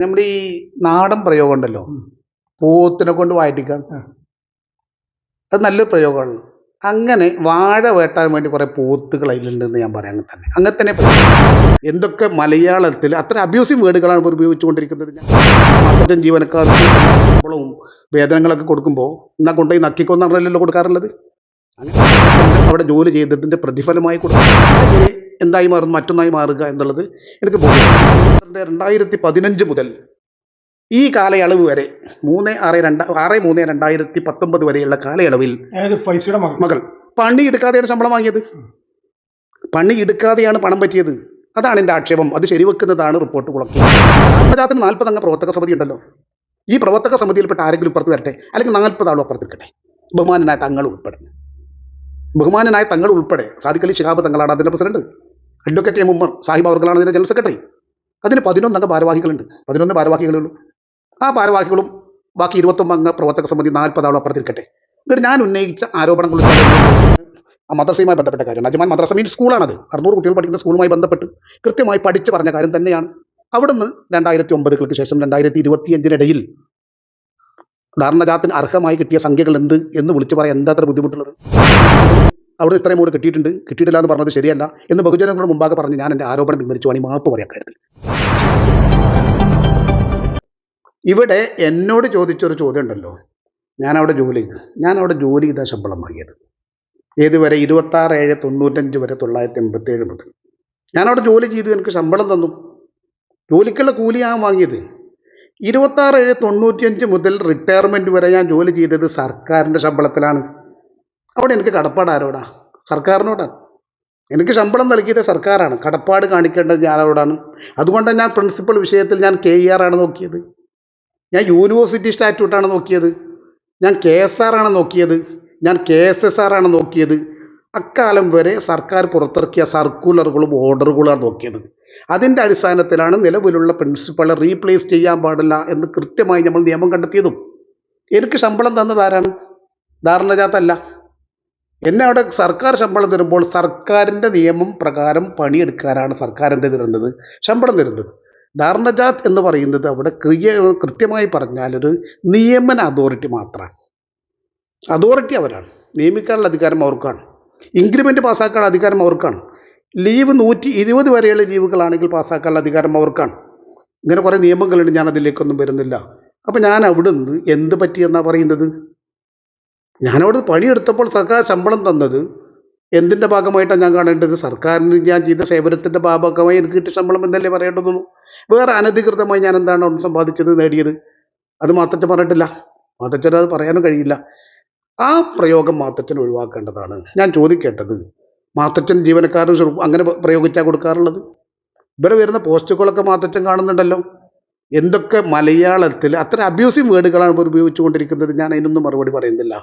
നമ്മുടെ ഈ നാടൻ പ്രയോഗം ഉണ്ടല്ലോ. പോത്തിനെ കൊണ്ട് വായിട്ടിക്കാം അത് നല്ലൊരു പ്രയോഗമാണ്. അങ്ങനെ വാഴ വേട്ടാൻ വേണ്ടി കുറേ പോത്തുകൾ അതിലുണ്ടെന്ന് ഞാൻ പറയാൻ തന്നെ. അങ്ങനെ തന്നെ എന്തൊക്കെ മലയാളത്തിൽ അത്ര അബ്യൂസീവ് വേർഡുകളാണ് ഇപ്പോൾ ഉപയോഗിച്ചുകൊണ്ടിരിക്കുന്നത്. മാസറ്റൻ ജീവനക്കാർക്ക് ശമ്പളവും വേതനങ്ങളൊക്കെ കൊടുക്കുമ്പോൾ എന്നാ കൊണ്ടുപോയി നക്കിക്കൊന്നാണല്ലോ കൊടുക്കാറുള്ളത്? അവിടെ ജോലി ചെയ്തതിന്റെ പ്രതിഫലമായി കൊടുക്കുക എന്തായി മാറുന്നു മറ്റൊന്നായി മാറുക എന്നുള്ളത് എനിക്ക് ബോധ്യം രണ്ടായിരത്തി പതിനഞ്ച് മുതൽ ഈ കാലയളവ് വരെ മൂന്ന് ആറ് രണ്ട ആറ് മൂന്ന് രണ്ടായിരത്തി പത്തൊമ്പത് വരെയുള്ള കാലയളവിൽ പൈസയുടെ മകൾ. പണി എടുക്കാതെയാണ് ശമ്പളം വാങ്ങിയത്. പണി എടുക്കാതെയാണ് പണം പറ്റിയത്. അതാണ് എന്റെ ആക്ഷേപം. അത് ശരിവെക്കുന്നതാണ് റിപ്പോർട്ട് കുളക്കുന്നത് ആത്മജാത്തിന് നാൽപ്പത് അംഗ പ്രവർത്തക സമിതി ഉണ്ടല്ലോ. ഈ പ്രവർത്തക സമിതിയിൽപ്പെട്ട ആരെങ്കിലും ഇപ്പുറത്ത് വരട്ടെ. അല്ലെങ്കിൽ നാൽപ്പത് ആളും അപ്പുറത്തിരിക്കട്ടെ ബഹുമാനനായ തങ്ങൾ ഉൾപ്പെടെ ബഹുമാനനായ തങ്ങൾ ഉൾപ്പെടെ സാദിഖലി ശിഹാബ് തങ്ങളാണ് അതിന്റെ president. Advocate M Ummer Sahib അവർകളാണ് അതിന്റെ ജനറൽ സെക്രട്ടറി അതിന് പതിനൊന്നംഗ ഭാരവാഹികളുണ്ട്. പതിനൊന്ന് ഭാരവാഹികളുള്ളൂ ആ ഭാരവാഹികളും ബാക്കി ഇരുപത്തൊമ്പത് അംഗ പ്രവർത്തക സമിതി നാൽപ്പതാളും അപ്പുറത്തിരിക്കട്ടെ എന്നിട്ട് ഞാൻ ഉന്നയിച്ച ആരോപണങ്ങൾ ആ മദ്രസയുമായി ബന്ധപ്പെട്ട കാര്യം അജ്മാൻ മദ്രസ മീൻ സ്കൂളാണത് അറുന്നൂറ് കുട്ടികൾ പഠിക്കുന്ന സ്കൂളുമായി ബന്ധപ്പെട്ട് കൃത്യമായി പഠിച്ചു പറഞ്ഞ കാര്യം തന്നെയാണ്. അവിടുന്ന് രണ്ടായിരത്തി ഒമ്പതുകൾക്ക് ശേഷം രണ്ടായിരത്തി ഇരുപത്തിയഞ്ചിനിടയിൽ ധാരണജാത്തിന് അർഹമായി കിട്ടിയ സംഖ്യകൾ എന്ത് എന്ന് വിളിച്ചു പറയാൻ എന്താ അത്ര ബുദ്ധിമുട്ടുള്ളത്? അവിടെ ഇത്രയും കൂടെ കിട്ടിയിട്ടുണ്ട്. കിട്ടിയിട്ടില്ല എന്ന് പറഞ്ഞത് ശരിയല്ല എന്ന് ബഹുജനങ്ങളുടെ മുമ്പാകെ പറഞ്ഞ് ഞാൻ എന്റെ ആരോപണം പിൻവലിച്ചുവാണെങ്കിൽ മാപ്പ് പറയാൻ കാര്യത്തിൽ. ഇവിടെ എന്നോട് ചോദിച്ചൊരു ചോദ്യം ഉണ്ടല്ലോ. ഞാൻ അവിടെ ജോലി ചെയ്തു. ഞാൻ അവിടെ ജോലി ചെയ്താൽ ശമ്പളം വാങ്ങിയത്. ഏതുവരെ? ഇരുപത്താറ് ഏഴ് തൊണ്ണൂറ്റഞ്ച് വരെ തൊള്ളായിരത്തി എൺപത്തി ഏഴ് മുതൽ. ഞാനവിടെ ജോലി ചെയ്ത് എനിക്ക് ശമ്പളം തന്നു. ജോലിക്കുള്ള കൂലിയാണ് വാങ്ങിയത്. ഇരുപത്താറ് ഏഴ് തൊണ്ണൂറ്റിയഞ്ച് മുതൽ റിട്ടയർമെന്റ് വരെ ഞാൻ ജോലി ചെയ്തത് സർക്കാരിന്റെ ശമ്പളത്തിലാണ്. അവിടെ എനിക്ക് കടപ്പാട് ആരോടാ? സർക്കാരിനോടാണ് എനിക്ക് ശമ്പളം നൽകിയത് സർക്കാരാണ്. കടപ്പാട് കാണിക്കേണ്ടത് ഞാൻ അവരോടാണ് അതുകൊണ്ട് ഞാൻ പ്രിൻസിപ്പൽ വിഷയത്തിൽ ഞാൻ കെ ഇ ആർ ആണ് നോക്കിയത്. ഞാൻ യൂണിവേഴ്സിറ്റി സ്റ്റാറ്റ്യൂട്ടാണ് നോക്കിയത്. ഞാൻ കെ എസ് ആർ ആണ് നോക്കിയത്. ഞാൻ കെ എസ് എസ് ആർ ആണ് നോക്കിയത്. അക്കാലം വരെ സർക്കാർ പുറത്തിറക്കിയ സർക്കുലറുകളും ഓർഡറുകളും ആണ് നോക്കിയത്. അതിന്റെ അടിസ്ഥാനത്തിലാണ് നിലവിലുള്ള പ്രിൻസിപ്പളെ റീപ്ലേസ് ചെയ്യാൻ പാടില്ല എന്ന് കൃത്യമായി നമ്മൾ നിയമം കണ്ടെത്തിയതും. എനിക്ക് ശമ്പളം തന്നത് ആരാണ്? ധാരണജാത്തല്ല എന്നെ അവിടെ സർക്കാർ ശമ്പളം തരുമ്പോൾ സർക്കാരിന്റെ നിയമം പ്രകാരം പണിയെടുക്കാനാണ് സർക്കാർ എന്ത് തരുന്നത്? ശമ്പളം തരുന്നത്. ധാരണജാത്ത് എന്ന് പറയുന്നത് അവിടെ ക്രിയ കൃത്യമായി പറഞ്ഞാൽ ഒരു നിയമന അതോറിറ്റി മാത്രമാണ്. അതോറിറ്റി അവരാണ്. നിയമിക്കാനുള്ള അധികാരം അവർക്കാണ്. ഇൻക്രിമെന്റ് പാസ്സാക്കാനുള്ള അധികാരം അവർക്കാണ്. ലീവ് നൂറ്റി ഇരുപത് വരെയുള്ള ലീവുകളാണെങ്കിൽ പാസ്സാക്കാനുള്ള അധികാരം അവർക്കാണ്. ഇങ്ങനെ കുറേ നിയമങ്ങളുണ്ട് ഞാൻ അതിലേക്കൊന്നും വരുന്നില്ല. അപ്പം ഞാൻ അവിടുന്ന് എന്ത് പറ്റിയെന്നാണ് പറയുന്നത്? ഞാനവിടെ പണിയെടുത്തപ്പോൾ സർക്കാർ ശമ്പളം തന്നത് എന്തിന്റെ ഭാഗമായിട്ടാണ് ഞാൻ കാണേണ്ടത്? സർക്കാരിന് ഞാൻ ചെയ്ത സേവനത്തിന്റെ ഭാഗമായി എനിക്ക് കിട്ടിയ ശമ്പളം എന്നല്ലേ പറയേണ്ടതുള്ളൂ. വേറെ അനധികൃതമായി ഞാൻ എന്താണ് അവിടെ സമ്പാദിച്ചത് നേടിയത്? അത് മാത്തച്ഛൻ പറഞ്ഞിട്ടില്ല. മാത്തച്ഛൻ അത് പറയാനും കഴിയില്ല. ആ പ്രയോഗം മാത്തച്ഛൻ ഒഴിവാക്കേണ്ടതാണ്. ഞാൻ ചോദിക്കേണ്ടത് മാത്തച്ഛൻ ജീവനക്കാരൻ അങ്ങനെ പ്രയോഗിച്ചാൽ കൊടുക്കാറുള്ളത്? ഇവിടെ വരുന്ന പോസ്റ്റുകളൊക്കെ മാത്തച്ഛൻ കാണുന്നുണ്ടല്ലോ. എന്തൊക്കെ മലയാളത്തിൽ അത്ര അബ്യൂസീവ് വേർഡുകളാണ് ഇപ്പോൾ ഉപയോഗിച്ചുകൊണ്ടിരിക്കുന്നത്. ഞാൻ അതിനൊന്നും മറുപടി പറയുന്നില്ല.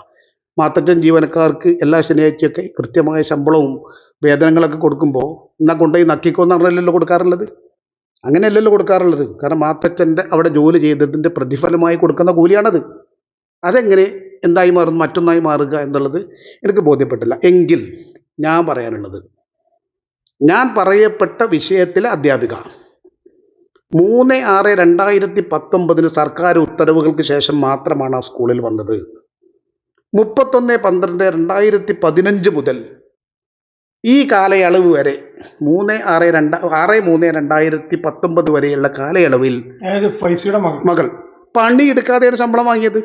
മാത്തച്ഛൻ ജീവനക്കാർക്ക് എല്ലാ ശനിയാഴ്ചയൊക്കെ കൃത്യമായ ശമ്പളവും വേതനങ്ങളൊക്കെ കൊടുക്കുമ്പോൾ എന്നാൽ കൊണ്ടുപോയി നക്കിക്കൊന്ന് പറഞ്ഞല്ലോ കൊടുക്കാറുള്ളത്? അങ്ങനെയല്ലല്ലോ കൊടുക്കാറുള്ളത്. കാരണം മാത്തച്ഛന്റെ അവിടെ ജോലി ചെയ്തതിന്റെ പ്രതിഫലമായി കൊടുക്കുന്ന കൂലിയാണത്. അതെങ്ങനെ എന്തായി മാറുന്നു മറ്റൊന്നായി മാറുക എന്നുള്ളത് എനിക്ക് ബോധ്യപ്പെട്ടില്ല. എങ്കിൽ ഞാൻ പറയാനുള്ളത്. ഞാൻ പറയപ്പെട്ട വിഷയത്തിലെ അധ്യാപിക. മൂന്ന് ആറ് രണ്ടായിരത്തി പത്തൊമ്പതിന് സർക്കാർ ഉത്തരവുകൾക്ക് ശേഷം മാത്രമാണ് ആ സ്കൂളിൽ വന്നത്. മുപ്പത്തൊന്ന് പന്ത്രണ്ട് രണ്ടായിരത്തി പതിനഞ്ച് മുതൽ ഈ കാലയളവ് വരെ മൂന്ന് ആറ് രണ്ട് ആറ് മൂന്ന് രണ്ടായിരത്തി പത്തൊമ്പത് വരെയുള്ള കാലയളവിൽ പൈസയുടെ മകൾ. പണി എടുക്കാതെയാണ് ശമ്പളം വാങ്ങിയത്.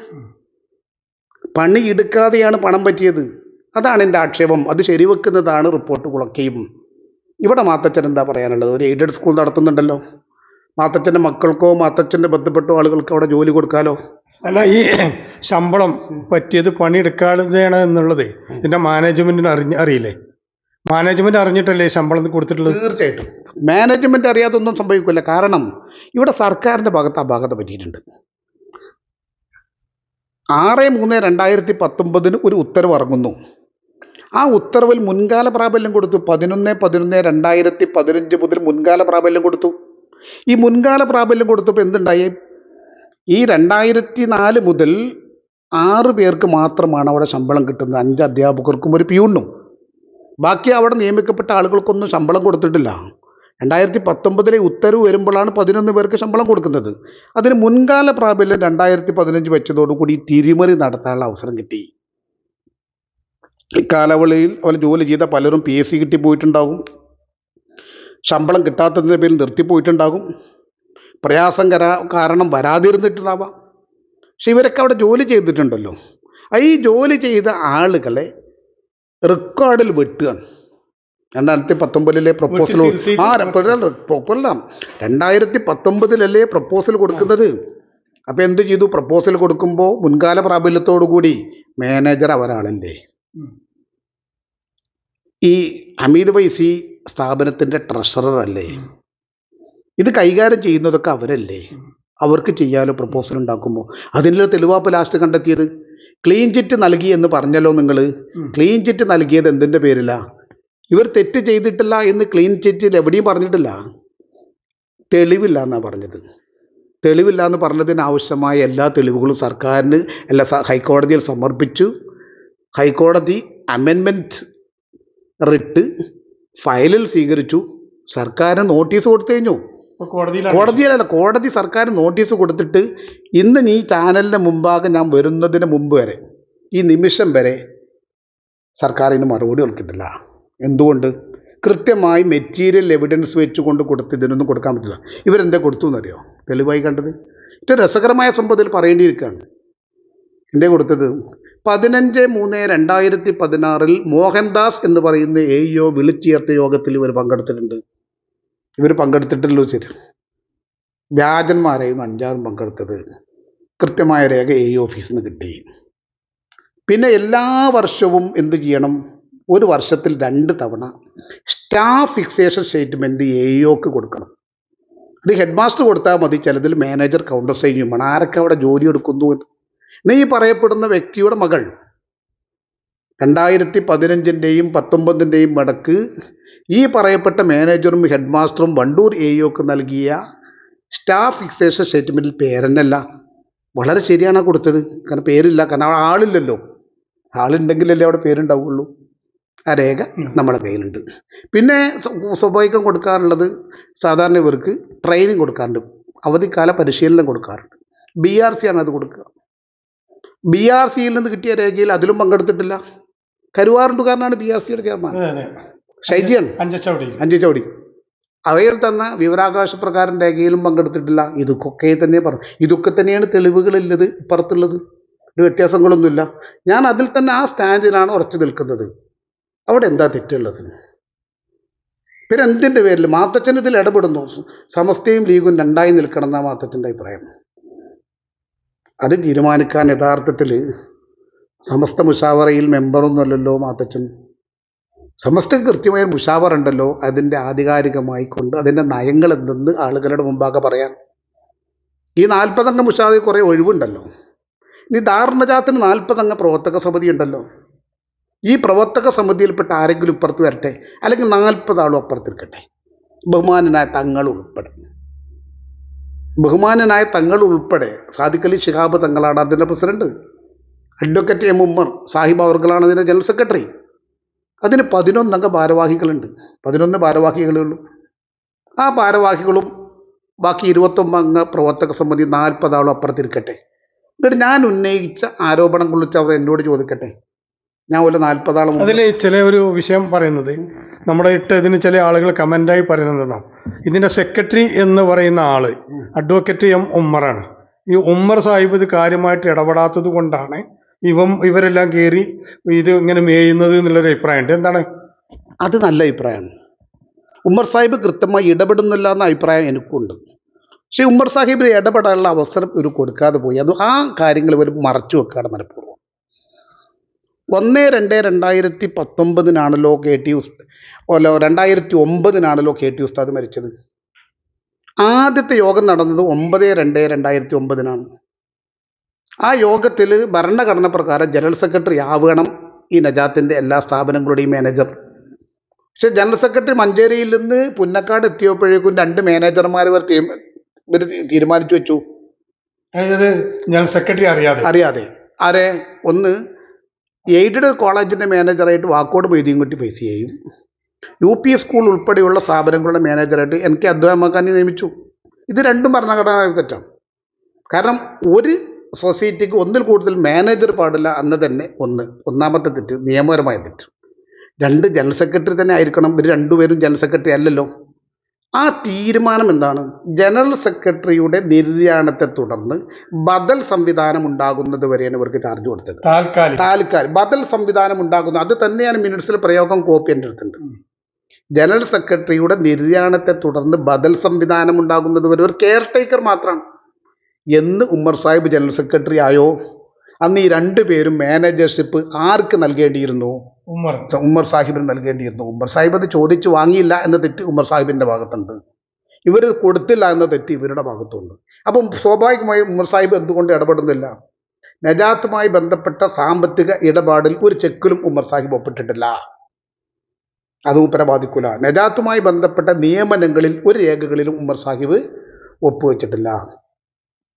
പണി എടുക്കാതെയാണ് പണം പറ്റിയത്. അതാണ് എന്റെ ആക്ഷേപം. അത് ശരിവെക്കുന്നതാണ് റിപ്പോർട്ട് കുളക്കയും. ഇവിടെ മാത്തച്ഛൻ എന്താ പറയാനുള്ളത്? ഒരു എയ്ഡഡ് സ്കൂൾ നടത്തുന്നുണ്ടല്ലോ. മാത്തച്ഛന്റെ മക്കൾക്കോ മാത്തച്ഛന്റെ ബന്ധപ്പെട്ട ആളുകൾക്കോ അവിടെ ജോലി കൊടുക്കാലോ? അല്ല ഈ ശമ്പളം പറ്റിയത് പണിയെടുക്കാതെയാണ് എന്നുള്ളത് ഇതിന്റെ മാനേജ്മെന്റിന് അറിഞ്ഞ അറിയില്ലേ? മാനേജ്മെന്റ് അറിഞ്ഞിട്ടല്ലേ ശമ്പളം കൊടുത്തിട്ടുള്ളത്? തീർച്ചയായിട്ടും. മാനേജ്മെന്റ് അറിയാതൊന്നും സംഭവിക്കില്ല. കാരണം ഇവിടെ സർക്കാരിന്റെ ഭാഗത്ത് അപാകത പറ്റിയിട്ടുണ്ട്. ആറ് മൂന്ന് രണ്ടായിരത്തി പത്തൊമ്പതിന് ഒരു ഉത്തരവ് ഇറങ്ങുന്നു. ആ ഉത്തരവിൽ മുൻകാല പ്രാബല്യം കൊടുത്തു. പതിനൊന്ന് പതിനൊന്ന് രണ്ടായിരത്തി പതിനഞ്ച് മുതൽ മുൻകാല പ്രാബല്യം കൊടുത്തു. ഈ മുൻകാല പ്രാബല്യം കൊടുത്തപ്പോൾ എന്തുണ്ടായി? ഈ രണ്ടായിരത്തി നാല് മുതൽ ആറ് പേർക്ക് മാത്രമാണ് അവിടെ ശമ്പളം കിട്ടുന്നത്. അഞ്ച് അധ്യാപകർക്കും ഒരു പ്യൂണിനും ബാക്കി അവിടെ നിയമിക്കപ്പെട്ട ആളുകൾക്കൊന്നും ശമ്പളം കൊടുത്തിട്ടില്ല. രണ്ടായിരത്തി പത്തൊമ്പതിലെ ഉത്തരവ് വരുമ്പോഴാണ് പതിനൊന്ന് പേർക്ക് ശമ്പളം കൊടുക്കുന്നത്. അതിന് മുൻകാല പ്രാബല്യം രണ്ടായിരത്തി പതിനഞ്ച് വെച്ചതോടുകൂടി തിരിമറി നടത്താനുള്ള അവസരം കിട്ടി. ഇക്കാലയളവിൽ അവർ ജോലി ചെയ്ത പലരും പി എസ് സി കിട്ടി പോയിട്ടുണ്ടാകും ശമ്പളം കിട്ടാത്തതിന്റെ പേരിൽ നിർത്തിപ്പോയിട്ടുണ്ടാകും പ്രയാസം കരാ കാരണം വരാതിരുന്നിട്ടുണ്ടാവാം. പക്ഷെ ഇവരൊക്കെ അവിടെ ജോലി ചെയ്തിട്ടുണ്ടല്ലോ. ഈ ജോലി ചെയ്ത ആളുകളെ റെക്കോർഡിൽ വെട്ടുകയാണ്. രണ്ടായിരത്തി പത്തൊമ്പതിലെ പ്രപ്പോസൽ ആ പ്രൊപ്പല്ലാം രണ്ടായിരത്തി പത്തൊമ്പതിലല്ലേ പ്രപ്പോസൽ കൊടുക്കുന്നത്? അപ്പോൾ എന്ത് ചെയ്തു? പ്രപ്പോസൽ കൊടുക്കുമ്പോൾ മുൻകാല പ്രാബല്യത്തോടു കൂടി മാനേജർ അവരാണല്ലേ? ഉം. ഈ ഹമീദ് വൈസി സ്ഥാപനത്തിന്റെ ട്രഷറർ അല്ലേ? ഇത് കൈകാര്യം ചെയ്യുന്നതൊക്കെ അവരല്ലേ? അവർക്ക് ചെയ്യാലോ പ്രപ്പോസൽ ഉണ്ടാക്കുമ്പോൾ? അതിനുള്ള തെളിവാപ്പ് ലാസ്റ്റ് കണ്ടെത്തിയത്? ക്ലീൻ ചിറ്റ് നൽകി എന്ന് പറഞ്ഞല്ലോ നിങ്ങൾ. ക്ലീൻ ചിറ്റ് നൽകിയത് എന്തിന്റെ പേരിലാ? ഇവർ തെറ്റ് ചെയ്തിട്ടില്ല എന്ന് ക്ലീൻ ചിറ്റിൽ എവിടെയും പറഞ്ഞിട്ടില്ല. തെളിവില്ല എന്നാണ് പറഞ്ഞത്. തെളിവില്ല എന്ന് പറഞ്ഞതിന് ആവശ്യമായ എല്ലാ തെളിവുകളും സർക്കാരിന് എല്ലാ ഹൈക്കോടതിയിൽ സമർപ്പിച്ചു. ഹൈക്കോടതി അമെൻമെന്റ് റിട്ട് ഫയലിൽ സ്വീകരിച്ചു. സർക്കാരിന് നോട്ടീസ് കൊടുത്തു കഴിഞ്ഞു കോടതിയിലല്ല കോടതി സർക്കാർ നോട്ടീസ് കൊടുത്തിട്ട് ഇന്ന് ഈ ചാനലിന്റെ മുമ്പാകെ ഞാൻ വരുന്നതിന് മുമ്പ് വരെ ഈ നിമിഷം വരെ സർക്കാർ ഇതിന് മറുപടി കൊടുത്തിട്ടില്ല എന്തുകൊണ്ട്? കൃത്യമായി മെറ്റീരിയൽ എവിഡൻസ് വെച്ചുകൊണ്ട് കൊടുത്ത് ഇതിനൊന്നും കൊടുക്കാൻ പറ്റില്ല. ഇവരെന്താ കൊടുത്തു എന്നറിയോ തെളിവായി കണ്ടത്? ഏറ്റവും രസകരമായ സംഭവത്തിൽ പറയേണ്ടിയിരിക്കുകയാണ്. എന്തേ കൊടുത്തത്? പതിനഞ്ച് മൂന്ന് രണ്ടായിരത്തി പതിനാറിൽ മോഹൻദാസ് എന്ന് പറയുന്ന എ ഇഒ വിളിച്ചുയർത്ത യോഗത്തിൽ ഇവർ പങ്കെടുത്തിട്ടുണ്ട്. ഇവർ പങ്കെടുത്തിട്ടുള്ളൂ ശരി വ്യാജന്മാരായിരുന്നു അഞ്ചാറും പങ്കെടുത്തത് കൃത്യമായ രേഖ എ ഓഫീസിൽ നിന്ന് കിട്ടി. പിന്നെ എല്ലാ വർഷവും എന്ത് ചെയ്യണം? ഒരു വർഷത്തിൽ രണ്ട് തവണ സ്റ്റാഫ് ഫിക്സേഷൻ സ്റ്റേറ്റ്മെന്റ് എ ഒക്ക് കൊടുക്കണം. അത് ഹെഡ് മാസ്റ്റർ കൊടുത്താൽ മതി ചിലതിൽ മാനേജർ കൗണ്ടർ സൈൻ ചെയ്യണം ആരൊക്കെ അവിടെ ജോലി എടുക്കുന്നു എന്ന് ഇന്ന് ഈ പറയപ്പെടുന്ന വ്യക്തിയുടെ മകൾ. രണ്ടായിരത്തി പതിനഞ്ചിന്റെയും പത്തൊമ്പതിന്റെയും മടക്ക് ഈ പറയപ്പെട്ട മാനേജറും ഹെഡ് മാസ്റ്ററും വണ്ടൂർ എ ഒക്ക് നൽകിയ സ്റ്റാഫ് ഫിക്സേഷൻ സ്റ്റേറ്റ്മെന്റിൽ പേരെന്നല്ല. വളരെ ശരിയാണ് കൊടുത്തത്. കാരണം പേരില്ല. കാരണം അവിടെ ആളില്ലല്ലോ. ആളുണ്ടെങ്കിലല്ലേ അവിടെ പേരുണ്ടാവുള്ളൂ. ആ രേഖ നമ്മുടെ കയ്യിലുണ്ട്. പിന്നെ സ്വ- സ്വാഭാവികം കൊടുക്കാറുള്ളത് സാധാരണ ഇവർക്ക് ട്രെയിനിങ് കൊടുക്കാറുണ്ട്. അവധിക്കാല പരിശീലനം കൊടുക്കാറുണ്ട്. ബി ആർ സി ആണ് അത് കൊടുക്കുക. ബി ആർ സിയിൽ നിന്ന് കിട്ടിയ രേഖയിൽ അതിലും പങ്കെടുത്തിട്ടില്ല. കരുവാറുണ്ടുകാരനാണ് ബി ആർ സിയുടെ ചെയർമാൻ. അതെ അതെ. ഷൈജിയാണ്. അഞ്ചച്ചവടിയിൽ അഞ്ച് ചവിടി അവയിൽ തന്ന വിവരാവകാശ പ്രകാരം രേഖയിലും പങ്കെടുത്തിട്ടില്ല. ഇതൊക്കെ തന്നെ പറഞ്ഞു ഇതൊക്കെ തന്നെയാണ് തെളിവുകളുള്ളത് ഇപ്പുറത്തുള്ളത്. ഒരു വ്യത്യാസങ്ങളൊന്നുമില്ല. ഞാൻ അതിൽ തന്നെ ആ സ്റ്റാൻഡിലാണ് ഉറച്ചു നിൽക്കുന്നത്. അവിടെ എന്താ തെറ്റുള്ളത്? പിന്നെ എന്തിന്റെ പേരിൽ മാത്തച്ഛൻ ഇതിൽ ഇടപെടുന്നു. സമസ്തയും ലീഗും രണ്ടായി നിൽക്കണം എന്നാണ് മാത്തച്ഛന്റെ അഭിപ്രായം. അത് തീരുമാനിക്കാൻ യഥാർത്ഥത്തിൽ സമസ്ത മുഷാവറയിൽ മെമ്പറൊന്നുമല്ലല്ലോ മാത്തച്ഛൻ. സമസ്തക്ക് കൃത്യമായ മുഷാവർ ഉണ്ടല്ലോ അതിന്റെ ആധികാരികമായി കൊണ്ട് അതിന്റെ നയങ്ങൾ എന്തെന്ന് ആളുകളുടെ മുമ്പാകെ പറയാൻ. ഈ നാൽപ്പതംഗ മുഷാവറിൽ കുറേ ഒഴിവുണ്ടല്ലോ. ഇനി ധാരണജാത്തിന് നാൽപ്പതംഗ പ്രവർത്തക സമിതി ഉണ്ടല്ലോ. ഈ പ്രവർത്തക സമിതിയിൽപ്പെട്ട ആരെങ്കിലും ഇപ്പുറത്ത് വരട്ടെ അല്ലെങ്കിൽ നാൽപ്പത് ആളും അപ്പുറത്തിരിക്കട്ടെ ബഹുമാനനായ തങ്ങൾ ഉൾപ്പെടെ ബഹുമാനനായ തങ്ങൾ ഉൾപ്പെടെ സാദിഖലി ശിഹാബ് തങ്ങളാണ് അതിന്റെ president. Advocate M Ummer Sahib അവർകളാണ് അതിന്റെ ജനറൽ സെക്രട്ടറി. അതിന് പതിനൊന്നംഗ ഭാരവാഹികളുണ്ട്. പതിനൊന്ന് ഭാരവാഹികളേ ഉള്ളൂ. ആ ഭാരവാഹികളും ബാക്കി ഇരുപത്തൊമ്പത് അംഗ പ്രവർത്തക സമിതി നാൽപ്പതാളും അപ്പുറത്തിരിക്കട്ടെ. എന്നിട്ട് ഞാൻ ഉന്നയിച്ച ആരോപണം കുറിച്ച് അവർ എന്നോട് ചോദിക്കട്ടെ. ഞാൻ ഒരു നാൽപ്പതാളും അതിൽ ചില ഒരു വിഷയം പറയുന്നത്. നമ്മുടെ ഇട്ട് ഇതിന് ചില ആളുകൾ കമന്റായി പറയുന്നതാണ് ഇതിന്റെ സെക്രട്ടറി എന്ന് പറയുന്ന ആൾ അഡ്വക്കേറ്റ് എം ഉമ്മറാണ്. ഈ ഉമ്മർ സാഹിബ് ഇത് കാര്യമായിട്ട് ഇടപെടാത്തത് കൊണ്ടാണ് ഇവം ഇവരെല്ലാം കയറി ഇത് ഇങ്ങനെ മേയുന്നത് എന്നുള്ളൊരു അഭിപ്രായമുണ്ട്. എന്താണ്? അത് നല്ല അഭിപ്രായമാണ്. ഉമ്മർ സാഹിബ് കൃത്യമായി ഇടപെടുന്നില്ല എന്ന അഭിപ്രായം എനിക്കുണ്ട്. പക്ഷേ ഉമ്മർ സാഹിബിന് ഇടപെടാനുള്ള അവസരം ഒരു കൊടുക്കാതെ പോയി. അത് ആ കാര്യങ്ങൾ ഇവർ മറച്ചു വെക്കുകയാണ് മനഃപൂർവം. ഒന്ന് രണ്ട് രണ്ടായിരത്തി പത്തൊമ്പതിനാണല്ലോ കെ ടി ഉസ് അല്ല രണ്ടായിരത്തി ഒമ്പതിനാണല്ലോ കെ ടി ഉസ്താദ് മരിച്ചത്. ആദ്യത്തെ യോഗം നടന്നത് ഒമ്പത് രണ്ട് രണ്ടായിരത്തി ഒമ്പതിനാണ്. ആ യോഗത്തിൽ ഭരണഘടന പ്രകാരം ജനറൽ സെക്രട്ടറി ആവണം ഈ നജാത്തിന്റെ എല്ലാ സ്ഥാപനങ്ങളുടെയും മാനേജർ. പക്ഷെ ജനറൽ സെക്രട്ടറി മഞ്ചേരിയിൽ നിന്ന് പുന്നക്കാട് എത്തിയപ്പോഴേക്കും രണ്ട് മാനേജർമാർ ഇവർ തീരുമാനിച്ചു വെച്ചു. ജനറൽ സെക്രട്ടറി അറിയാതെ? അറിയാതെ. ആരെ? ഒന്ന് എയ്ഡഡ് കോളേജിന്റെ മാനേജറായിട്ട് വാക്കോട് മൊയ്തീൻകുട്ടി ഫേസ് ചെയ്യും. യു പി സ്കൂൾ ഉൾപ്പെടെയുള്ള സ്ഥാപനങ്ങളുടെ മാനേജറായിട്ട് എൻ കെ അദ്വൈമാക്കാനെ നിയമിച്ചു. ഇത് രണ്ടും ഭരണഘടനാ തെറ്റാണ്. കാരണം ഒരു സൊസൈറ്റിക്ക് ഒന്നിൽ കൂടുതൽ മാനേജർ പാടില്ല എന്ന് തന്നെ ഒന്ന്. ഒന്നാമത്തെ തെറ്റ് നിയമപരമായ തെറ്റ്. രണ്ട് ജനറൽ സെക്രട്ടറി തന്നെ ആയിരിക്കണം. ഇവർ രണ്ടുപേരും ജനറൽ സെക്രട്ടറി അല്ലല്ലോ. ആ തീരുമാനം എന്താണ്? ജനറൽ സെക്രട്ടറിയുടെ നിര്യാണത്തെ തുടർന്ന് ബദൽ സംവിധാനം ഉണ്ടാകുന്നത് വരെയാണ് ഇവർക്ക് ചാർജ് കൊടുത്തത്. താൽക്കാലിക. താൽക്കാലിക. ബദൽ സംവിധാനം ഉണ്ടാകുന്ന അത് തന്നെയാണ് മിനിറ്റ്സിൽ പ്രയോഗം കോപ്പി എന്റെ അടുത്തുണ്ട്. ജനറൽ സെക്രട്ടറിയുടെ നിര്യാണത്തെ തുടർന്ന് ബദൽ സംവിധാനം ഉണ്ടാകുന്നത് വരെ ഒരു കെയർ ടേക്കർ മാത്രമാണ് എന്ന് ഉമ്മർ സാഹിബ് ജനറൽ സെക്രട്ടറി ആയോ? അന്ന് ഈ രണ്ടു പേരും മാനേജർഷിപ്പ് ആർക്ക് നൽകേണ്ടിയിരുന്നു? ഉമ്മർ. ഉമ്മർ സാഹിബിന് നൽകേണ്ടിയിരുന്നു. ഉമ്മർ സാഹിബ് അത് ചോദിച്ചു വാങ്ങിയില്ല എന്ന തെറ്റ് ഉമ്മർ സാഹിബിന്റെ ഭാഗത്തുണ്ട്. ഇവർ കൊടുത്തില്ല എന്ന തെറ്റ് ഇവരുടെ ഭാഗത്തുണ്ട്. അപ്പം സ്വാഭാവികമായും ഉമ്മർ സാഹിബ് എന്തുകൊണ്ട് ഇടപെടുന്നില്ല? നജാത്തുമായി ബന്ധപ്പെട്ട സാമ്പത്തിക ഇടപാടിൽ ഒരു ചെക്കിലും ഉമ്മർ സാഹിബ് ഒപ്പിട്ടിട്ടില്ല. അത് ഉപരബാധിക്കൂല ബാധിക്കൂല. നജാത്തുമായി ബന്ധപ്പെട്ട നിയമനങ്ങളിൽ ഒരു രേഖകളിലും ഉമ്മർ സാഹിബ് ഒപ്പുവെച്ചിട്ടില്ല.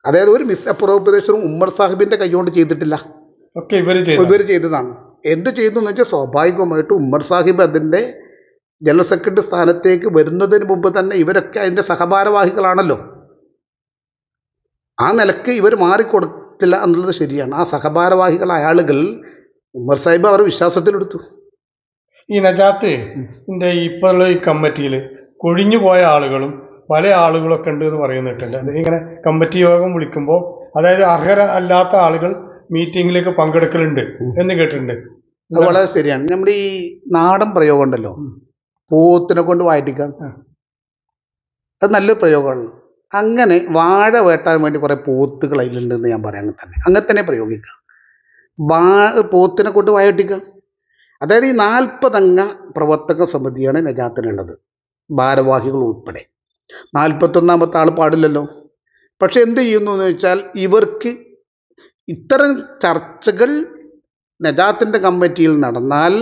അതായത് ഒരു മിസ് അപ്രോപ്രിയേഷനും ഉമ്മർ സാഹിബിന്റെ കൈകൊണ്ട് ചെയ്തിട്ടില്ല. ഒക്കെ ചെയ്തു ഇവർ ചെയ്തതാണ്. എന്ത് ചെയ്തു എന്ന് വെച്ചാൽ സ്വാഭാവികമായിട്ട് ഉമ്മർ സാഹിബ് അതിന്റെ ജനറൽ സെക്രട്ടറി സ്ഥാനത്തേക്ക് വരുന്നതിന് മുമ്പ് തന്നെ ഇവരൊക്കെ അതിന്റെ സഹഭാരവാഹികളാണല്ലോ. ആ നിലയ്ക്ക് ഇവർ മാറിക്കൊടുത്തില്ല എന്നുള്ളത് ശരിയാണ്. ആ സഹഭാരവാഹികളായ ആളുകൾ ഉമ്മർ സാഹിബ് അവർ വിശ്വാസത്തിലെടുത്തു. ഈ നജാത്ത് ന്റെ ഇപ്പോഴുള്ള ഈ കമ്മിറ്റിയിൽ കൊഴിഞ്ഞു പോയ ആളുകളും പല ആളുകളൊക്കെ ഉണ്ട് എന്ന് പറയുന്നിട്ടുണ്ട് ഇങ്ങനെ കമ്മിറ്റി യോഗം വിളിക്കുമ്പോൾ അതായത് അർഹര അല്ലാത്ത ആളുകൾ മീറ്റിംഗിലേക്ക് പങ്കെടുക്കലുണ്ട് എന്ന് കേട്ടിട്ടുണ്ട്. അത് വളരെ ശരിയാണ്. നമ്മുടെ ഈ നാടൻ പ്രയോഗം ഉണ്ടല്ലോ. പൂത്തിനെ പോത്തിനെ കൊണ്ട് വായിട്ടിക്കാം അത് നല്ലൊരു പ്രയോഗമാണ്. അങ്ങനെ വാഴ വേട്ടാൻ വേണ്ടി കുറേ പോത്തുകൾ അതിലുണ്ടെന്ന് ഞാൻ പറയാൻ തന്നെ. അങ്ങനെ തന്നെ പ്രയോഗിക്കാം വാ പോത്തിനെ കൊണ്ട് വായിട്ടിക്കാം അതായത് ഈ നാൽപ്പതംഗ പ്രവർത്തക സമിതിയാണ് നജാത്തിനുള്ളത്. ഭാരവാഹികൾ ഉൾപ്പെടെ. നാൽപ്പത്തൊന്നാമത്തെ ആൾ പാടില്ലല്ലോ. പക്ഷെ എന്ത് ചെയ്യുന്നു എന്ന് വെച്ചാൽ ഇവർക്ക് ഇത്തരം ചർച്ചകൾ നജാത്തിന്റെ കമ്മിറ്റിയിൽ നടന്നാൽ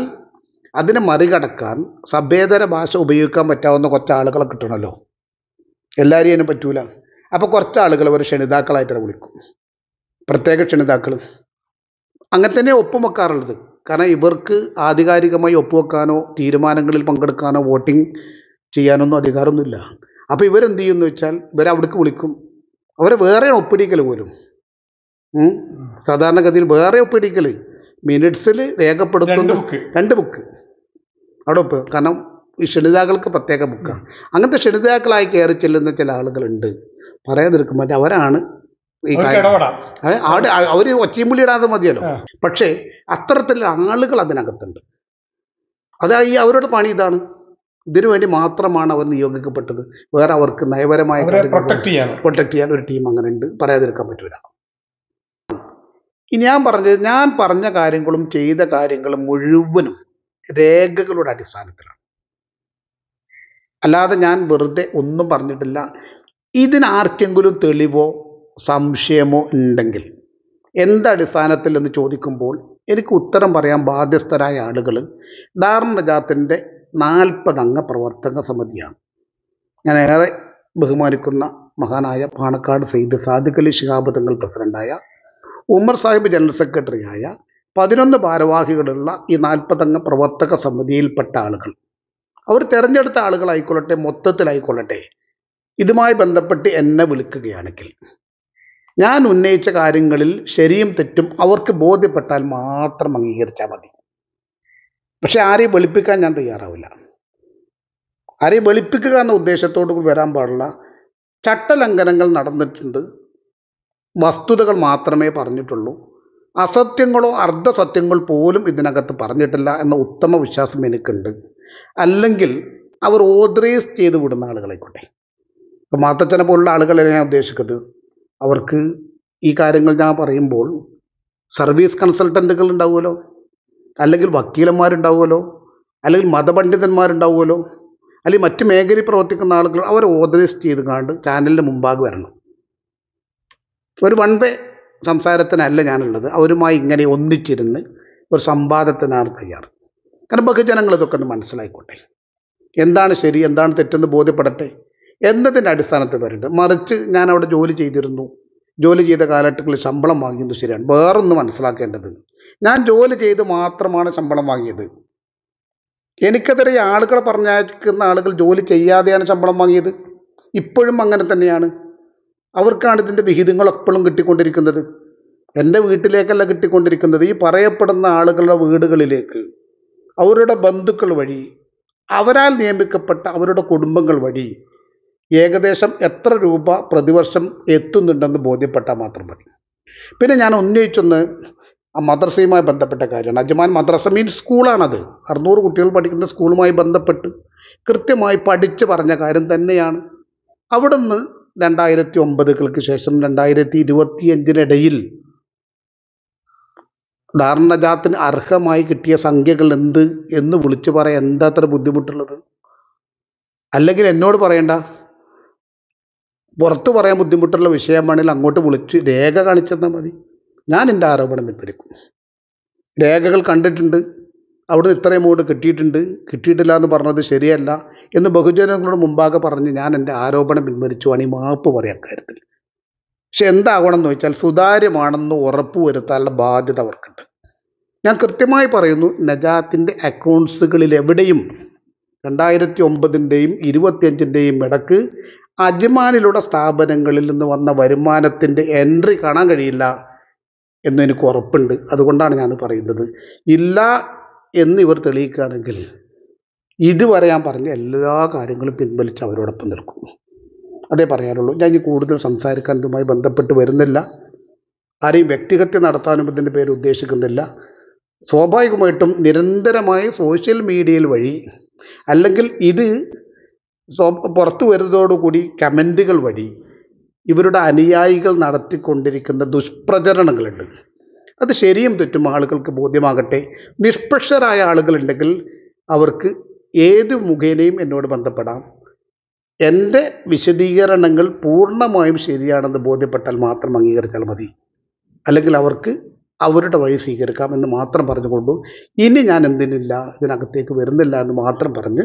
അതിനെ മറികടക്കാൻ സഭേതര ഭാഷ ഉപയോഗിക്കാൻ പറ്റാവുന്ന കുറച്ച് ആളുകളെ കിട്ടണമല്ലോ എല്ലാവരെയും അതിന് പറ്റൂല. അപ്പോൾ കുറച്ച് ആളുകൾ അവർ ക്ഷണിതാക്കളായിട്ട് വിളിക്കും. പ്രത്യേക ക്ഷണിതാക്കൾ അങ്ങനെ തന്നെ ഒപ്പം വെക്കാറുള്ളത്. കാരണം ഇവർക്ക് ആധികാരികമായി ഒപ്പുവെക്കാനോ തീരുമാനങ്ങളിൽ പങ്കെടുക്കാനോ വോട്ടിംഗ് ചെയ്യാനൊന്നും അധികാരമൊന്നുമില്ല. അപ്പോൾ ഇവരെന്ത് ചെയ്യുമെന്ന് വെച്ചാൽ ഇവരെ അവിടേക്ക് വിളിക്കും. അവരെ വേറെ ഒപ്പിടിക്കൽ പോലും സാധാരണഗതിയിൽ വേറെ ഒപ്പിടിക്കൽ. മിനിറ്റ്സിൽ രേഖപ്പെടുത്തുന്ന രണ്ട് ബുക്ക്. അവിടെ ഒപ്പ്. കാരണം ഈ ക്ഷണിതാക്കൾക്ക് പ്രത്യേക ബുക്കാണ് അങ്ങനത്തെ ക്ഷണിതാക്കളായി കയറി ചെല്ലുന്ന ചില ആളുകളുണ്ട്. പറയാതിരിക്കും മറ്റേ അവരാണ് ഈ അവിടെ അവർ ഒച്ചയും ഇടാതെ മതിയല്ലോ. പക്ഷേ അത്തരത്തിലുള്ള ആളുകൾ അതിനകത്തുണ്ട്. അതായി അവരുടെ പണി ഇതാണ്. ഇതിനു വേണ്ടി മാത്രമാണ് അവർ നിയോഗിക്കപ്പെട്ടത്. വേറെ അവർക്ക് നയപരമായ പ്രൊട്ടക്ട് ചെയ്യാൻ ഒരു ടീം അങ്ങനെ ഉണ്ട് പറയാതിരിക്കാൻ പറ്റൂല. ഇനി ഞാൻ പറഞ്ഞത് ഞാൻ പറഞ്ഞ കാര്യങ്ങളും ചെയ്ത കാര്യങ്ങളും മുഴുവനും രേഖകളുടെ അടിസ്ഥാനത്തിലാണ്. അല്ലാതെ ഞാൻ വെറുതെ ഒന്നും പറഞ്ഞിട്ടില്ല. ഇതിനാർക്കെങ്കിലും തെളിവോ സംശയമോ ഉണ്ടെങ്കിൽ എന്തടിസ്ഥാനത്തിൽ എന്ന് ചോദിക്കുമ്പോൾ എനിക്ക് ഉത്തരം പറയാൻ ബാധ്യസ്ഥരായ ആളുകൾ ധാരണജാത്തിന്റെ നാൽപ്പതംഗ പ്രവർത്തക സമിതിയാണ്. ഞാൻ ഏറെ ബഹുമാനിക്കുന്ന മഹാനായ പാണക്കാട് സെയ്ദ് സാദിഖ് അലി ശിഹാബ് തങ്ങൾ പ്രസിഡന്റായ ഉമ്മർ സാഹിബ് ജനറൽ സെക്രട്ടറിയായ പതിനൊന്ന് ഭാരവാഹികളുള്ള ഈ നാൽപ്പതംഗ പ്രവർത്തക സമിതിയിൽപ്പെട്ട ആളുകൾ. അവർ തിരഞ്ഞെടുത്ത ആളുകളായിക്കൊള്ളട്ടെ മൊത്തത്തിലായിക്കൊള്ളട്ടെ ഇതുമായി ബന്ധപ്പെട്ട് എന്നെ വിളിക്കുകയാണെങ്കിൽ ഞാൻ ഉന്നയിച്ച കാര്യങ്ങളിൽ ശരിയും തെറ്റും അവർക്ക് ബോധ്യപ്പെട്ടാൽ മാത്രം അംഗീകരിച്ചാൽ മതി. പക്ഷെ ആരെയും വെളുപ്പിക്കാൻ ഞാൻ തയ്യാറാവില്ല. ആരെയും വെളുപ്പിക്കുക എന്ന ഉദ്ദേശത്തോടു വരാൻ പാടില്ല ചട്ടലംഘനങ്ങൾ നടന്നിട്ടുണ്ട്. വസ്തുതകൾ മാത്രമേ പറഞ്ഞിട്ടുള്ളൂ. അസത്യങ്ങളോ അർദ്ധസത്യങ്ങൾ പോലും ഇതിനകത്ത് പറഞ്ഞിട്ടില്ല എന്ന ഉത്തമ വിശ്വാസം എനിക്കുണ്ട്. അല്ലെങ്കിൽ അവർ ഓതറൈസ് ചെയ്ത് വിടുന്ന ആളുകളായിക്കോട്ടെ. ഇപ്പം മാത്തച്ഛനെ പോലുള്ള ആളുകളെ ഞാൻ ഉദ്ദേശിക്കുന്നത് അവർക്ക് ഈ കാര്യങ്ങൾ ഞാൻ പറയുമ്പോൾ സർവീസ് കൺസൾട്ടന്റുകൾ ഉണ്ടാവുമല്ലോ? അല്ലെങ്കിൽ വക്കീലന്മാരുണ്ടാവുമല്ലോ അല്ലെങ്കിൽ മതപണ്ഡിതന്മാരുണ്ടാവുമല്ലോ അല്ലെങ്കിൽ മറ്റ് മേഖലയിൽ പ്രവർത്തിക്കുന്ന ആളുകൾ അവരെ ഓതറൈസ് ചെയ്ത് കാണ്ട് ചാനലിന്റെ മുമ്പാകെ വരണം. ഒരു വൺ വേ സംസാരത്തിനല്ല ഞാനുള്ളത്. അവരുമായി ഇങ്ങനെ ഒന്നിച്ചിരുന്ന് ഒരു സംവാദത്തിനാണ് തയ്യാർ കാരണം ബഹുജനങ്ങൾ ഇതൊക്കെ ഒന്ന് മനസ്സിലായിക്കോട്ടെ. എന്താണ് ശരി എന്താണ് തെറ്റെന്ന് ബോധ്യപ്പെടട്ടെ. എന്നതിന്റെ അടിസ്ഥാനത്തിൽ വരരുത് മറിച്ച് ഞാൻ അവിടെ ജോലി ചെയ്തിരുന്നു. ജോലി ചെയ്ത കാലഘട്ടങ്ങളിൽ ശമ്പളം വാങ്ങിയത് ശരിയാണ്. വേറൊന്ന് മനസ്സിലാക്കേണ്ടത് ഞാൻ ജോലി ചെയ്ത് മാത്രമാണ് ശമ്പളം വാങ്ങിയത്. എനിക്കെതിരെ ആളുകൾ പറഞ്ഞയക്കുന്ന ആളുകൾ ജോലി ചെയ്യാതെയാണ് ശമ്പളം വാങ്ങിയത്. ഇപ്പോഴും അങ്ങനെ തന്നെയാണ്. അവർക്കാണ് ഇതിന്റെ വിഹിതങ്ങൾ എപ്പോഴും കിട്ടിക്കൊണ്ടിരിക്കുന്നത്. എന്റെ വീട്ടിലേക്കല്ല കിട്ടിക്കൊണ്ടിരിക്കുന്നത്. ഈ പറയപ്പെടുന്ന ആളുകളുടെ വീടുകളിലേക്ക് അവരുടെ ബന്ധുക്കൾ വഴി അവരാൽ നിയമിക്കപ്പെട്ട അവരുടെ കുടുംബങ്ങൾ വഴി ഏകദേശം എത്ര രൂപ പ്രതിവർഷം എത്തുന്നുണ്ടെന്ന് ബോധ്യപ്പെട്ടാൽ മാത്രം മതി. പിന്നെ ഞാൻ ഉന്നയിച്ചൊന്ന് ആ മദ്രസയുമായി ബന്ധപ്പെട്ട കാര്യമാണ്. അജ്മാൻ മദ്രസ മീൻസ് സ്കൂളാണത് അറുന്നൂറ് കുട്ടികൾ പഠിക്കുന്ന സ്കൂളുമായി ബന്ധപ്പെട്ട് കൃത്യമായി പഠിച്ച് പറഞ്ഞ കാര്യം തന്നെയാണ്. അവിടുന്ന് രണ്ടായിരത്തി ഒമ്പതുകൾക്ക് ശേഷം രണ്ടായിരത്തി ഇരുപത്തി അഞ്ചിനിടയിൽ ധാരണജാത്തിന് അർഹമായി കിട്ടിയ സംഖ്യകൾ എന്ത് എന്ന് വിളിച്ചു പറയാൻ എന്താ അത്ര ബുദ്ധിമുട്ടുള്ളത്? അല്ലെങ്കിൽ എന്നോട് പറയണ്ട? പുറത്ത് പറയാൻ ബുദ്ധിമുട്ടുള്ള വിഷയമാണെങ്കിൽ അങ്ങോട്ട് വിളിച്ച് രേഖ കാണിച്ചെന്നാൽ മതി. ഞാൻ എന്റെ ആരോപണം പിൻവലിക്കും രേഖകൾ കണ്ടിട്ടുണ്ട്. അവിടുന്ന് ഇത്രയും എമൗണ്ട് കിട്ടിയിട്ടുണ്ട്. കിട്ടിയിട്ടില്ല എന്ന് പറഞ്ഞത് ശരിയല്ല എന്ന് ബഹുജനങ്ങളുടെ മുമ്പാകെ പറഞ്ഞ് ഞാൻ എന്റെ ആരോപണം പിൻവലിച്ചുവാണ് ഈ മാപ്പ് പറയാൻ കാര്യത്തിൽ. പക്ഷെ എന്താകണം എന്ന് വെച്ചാൽ സുതാര്യമാണെന്ന് ഉറപ്പ് വരുത്താനുള്ള ബാധ്യത അവർക്കുണ്ട്. ഞാൻ കൃത്യമായി പറയുന്നു നജാത്തിന്റെ അക്കൗണ്ട്സുകളിൽ എവിടെയും രണ്ടായിരത്തി ഒമ്പതിന്റെയും ഇരുപത്തിയഞ്ചിന്റെയും ഇടയ്ക്ക് അജ്മാനിലുള്ള സ്ഥാപനങ്ങളിൽ നിന്ന് വന്ന വരുമാനത്തിന്റെ എൻട്രി കാണാൻ കഴിയില്ല. എന്ന് എനിക്ക് ഉറപ്പുണ്ട്. അതുകൊണ്ടാണ് ഞാൻ പറയുന്നത്. ഇല്ല എന്ന് ഇവർ തെളിയിക്കുകയാണെങ്കിൽ ഇതുവരെ ഞാൻ പറഞ്ഞ എല്ലാ കാര്യങ്ങളും പിൻവലിച്ച് അവരോടൊപ്പം നിൽക്കും. അതേ പറയാനുള്ളൂ. ഞാൻ ഇനി കൂടുതൽ സംസാരിക്കാൻ ഇതുമായി ബന്ധപ്പെട്ട് വരുന്നില്ല. ആരെയും വ്യക്തിഹത്യ നടത്താനും ഇതിന്റെ പേര് ഉദ്ദേശിക്കുന്നില്ല. സ്വാഭാവികമായിട്ടും നിരന്തരമായി സോഷ്യൽ മീഡിയയിൽ വഴി അല്ലെങ്കിൽ ഇത് പുറത്തു വരുന്നതോടുകൂടി കമന്റുകൾ വഴി ഇവരുടെ അനുയായികൾ നടത്തിക്കൊണ്ടിരിക്കുന്ന ദുഷ്പ്രചരണങ്ങളുണ്ട്. അത് ശരിയും തെറ്റും ആളുകൾക്ക് ബോധ്യമാകട്ടെ. നിഷ്പക്ഷരായ ആളുകളുണ്ടെങ്കിൽ അവർക്ക് ഏത് മുഖേനയും എന്നോട് ബന്ധപ്പെടാം. എന്റെ വിശദീകരണങ്ങൾ പൂർണമായും ശരിയാണെന്ന് ബോധ്യപ്പെട്ടാൽ മാത്രം അംഗീകരിച്ചാൽ മതി. അല്ലെങ്കിൽ അവർക്ക് അവരുടെ വഴി സ്വീകരിക്കാം എന്ന് മാത്രം പറഞ്ഞുകൊണ്ടു ഇനി ഞാൻ എന്തിനില്ല ഇതിനകത്തേക്ക് വരുന്നില്ല എന്ന് മാത്രം പറഞ്ഞ്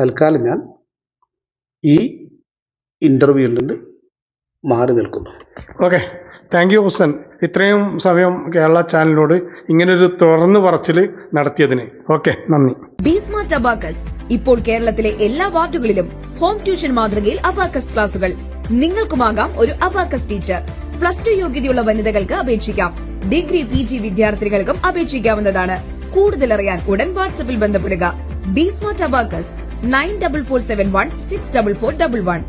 തൽക്കാലം ഞാൻ ഈ ഇന്റർവ്യൂവിൽ നിന്ന് മാറി നിൽക്കുന്നു. ഓക്കെ താങ്ക് യു ഹുസൻ ഇത്രയും സമയം കേരള ചാനലിനോട് ഇങ്ങനൊരു തുറന്നു പറച്ചിൽ നടത്തിയതിന്. ഓക്കെ നന്ദി. ബീസ്മാർട്ട് അബാക്കസ് ഇപ്പോൾ കേരളത്തിലെ എല്ലാ വാർഡുകളിലും ഹോം ട്യൂഷൻ മാതൃകയിൽ അബാക്കസ് ക്ലാസുകൾ. നിങ്ങൾക്കുമാകാം ഒരു അബാക്കസ് ടീച്ചർ പ്ലസ് ടു യോഗ്യതയുള്ള വനിതകൾക്ക് അപേക്ഷിക്കാം. ഡിഗ്രി പി ജി വിദ്യാർത്ഥികൾക്കും അപേക്ഷിക്കാവുന്നതാണ്. കൂടുതൽ അറിയാൻ ഉടൻ വാട്സപ്പിൽ ബന്ധപ്പെടുക. B smart abacus nine double four seven one six double four double one